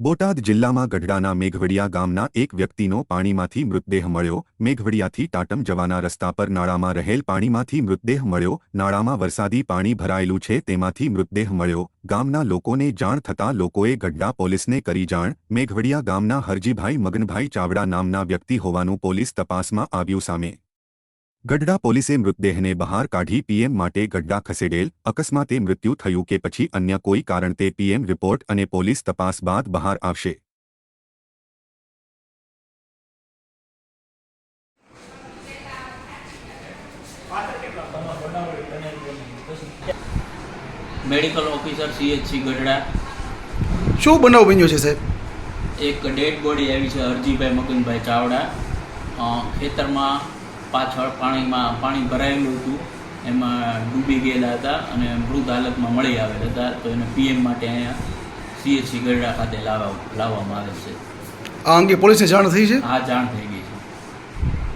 બોટાદ જિલ્લામાં ગઢડાના મેઘવડિયા ગામના એક વ્યક્તિનો પાણીમાંથી મૃતદેહ મળ્યો. મેઘવડિયાથી ટાટમ જવાના રસ્તા પર નાળામાં રહેલ પાણીમાંથી મૃતદેહ મળ્યો. નાળામાં વરસાદી પાણી ભરાયેલું છે તેમાંથી મૃતદેહ મળ્યો. ગામના લોકોને જાણ થતાં લોકોએ ગઢડા પોલીસને કરી જાણ. મેઘવડિયા ગામના હરજીભાઈ મગનભાઈ ચાવડા નામના વ્યક્તિ હોવાનું પોલીસ તપાસમાં આવ્યું સામે ગઢડા પોલીસે મૃતદેહને બહાર કાઢી પીએમ માટે ગઢડા ખસેડેલ. અકસ્માતે મૃત્યુ થયું કે પછી અન્ય કોઈ કારણ તે પીએમ રિપોર્ટ અને પોલીસ તપાસ બાદ બહાર આવશે. Medical officer CHC Gadhada. શું બનાવ બન્યો છે સાહેબ? એક ડેડ બોડી આવી છે અરજીભાઈ મગનભાઈ ચાવડા. ખેતરમાં પાછળ પાણીમાં પાણી ભરાયેલું હતું. એમાં ડૂબી ગયેલા હતા અને મૃત હાલતમાં મળી આવેલા હતા. તો એને પીએમ માટે અહીંયા સીએચસી ગરડા ખાતે લાવવા લાવવામાં આવે છે. આ અંગે પોલીસને જાણ થઈ છે? આ જાણ થઈ